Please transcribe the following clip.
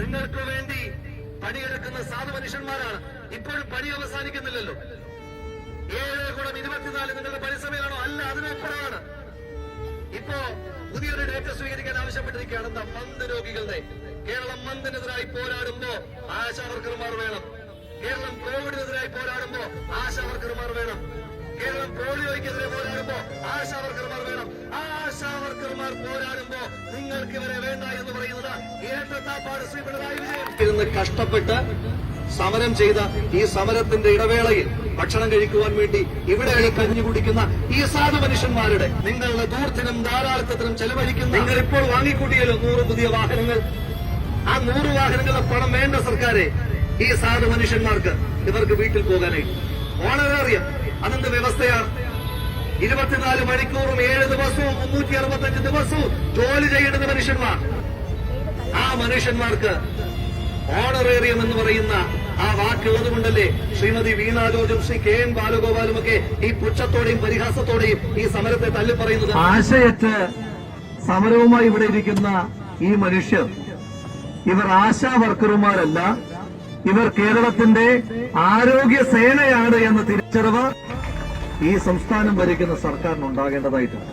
നിങ്ങൾക്ക് വേണ്ടി പണിയെടുക്കുന്ന സാധു മനുഷ്യന്മാരാണ്. ഇപ്പോഴും പണി അവസാനിക്കുന്നില്ലല്ലോ. ഏഴ് കുളം ഇരുപത്തിനാല് നിങ്ങളുടെ പണിസമയമാണോ? അല്ല അതിനപ്പുറമാണ്. ഇപ്പോ പുതിയൊരു ഡേറ്റ സ്വീകരിക്കാൻ ആവശ്യപ്പെട്ടിരിക്കുകയാണ്. എന്താ രോഗികളുടെ. കേരളം മന്ദിനെതിരായി പോരാടുമ്പോ ആശാ വർക്കർമാർ വേണം. കേരളം കോവിഡിനെതിരായി പോരാടുമ്പോ ആശാ വർക്കർമാർ വേണം. കേരളം പോളിയോയ്ക്കെതിരെ പോരാടുമ്പോ ആശാ വർക്കർമാർ വേണം. ആ ആശാ വർക്കർമാർ പോരാടുമ്പോ നിങ്ങൾക്ക് ഇവരെ ഇരുന്ന് കഷ്ടപ്പെട്ട് സമരം ചെയ്ത ഈ സമരത്തിന്റെ ഇടവേളയിൽ ഭക്ഷണം കഴിക്കുവാൻ വേണ്ടി ഇവിടെ കഞ്ഞി കുടിക്കുന്ന ഈ സാധു മനുഷ്യന്മാരുടെ നിങ്ങളുടെ ദൂർത്തിനും ധാരാളിത്തത്തിനും ചെലവഴിക്കുന്ന നിങ്ങൾ ഇപ്പോൾ വാങ്ങിക്കൂട്ടിയല്ലോ നൂറ് പുതിയ വാഹനങ്ങൾ? ആ നൂറ് വാഹനങ്ങളുടെ പണം വേണ്ട സർക്കാരെ. ഈ സാധു മനുഷ്യന്മാർക്ക് ഇവർക്ക് വീട്ടിൽ പോകാനായിട്ട് ഓണറേറിയം അതെന്ത് വ്യവസ്ഥയാണ് ഇരുപത്തിനാല് മണിക്കൂറും ഏഴ് ദിവസവും മുന്നൂറ്റി അറുപത്തഞ്ച് ദിവസവും ജോലി ചെയ്യുന്ന മനുഷ്യന്മാർ. മനുഷ്യന്മാർക്ക് ഓണറേറിയം എന്ന് പറയുന്ന ആ വാക്കുള്ളത് കൊണ്ടല്ലേ ശ്രീമതി വീണ ശ്രീ കെ എൻ ബാലഗോപാലും ഒക്കെ ഈ പുച്ഛത്തോടെയും പരിഹാസത്തോടെയും ഈ സമരത്തെ തള്ളിപ്പറയുന്നത്? ആശയറ്റ് സമരവുമായി ഇവിടെ ഇരിക്കുന്ന ഈ മനുഷ്യർ ഇവർ ആശാ വർക്കർമാരല്ല ഇവർ കേരളത്തിന്റെ ആരോഗ്യ സേനയാണ് എന്ന തിരിച്ചറിവ് ഈ സംസ്ഥാനം ഭരിക്കുന്ന സർക്കാരിന് ഉണ്ടാകേണ്ടതായിട്ടുണ്ട്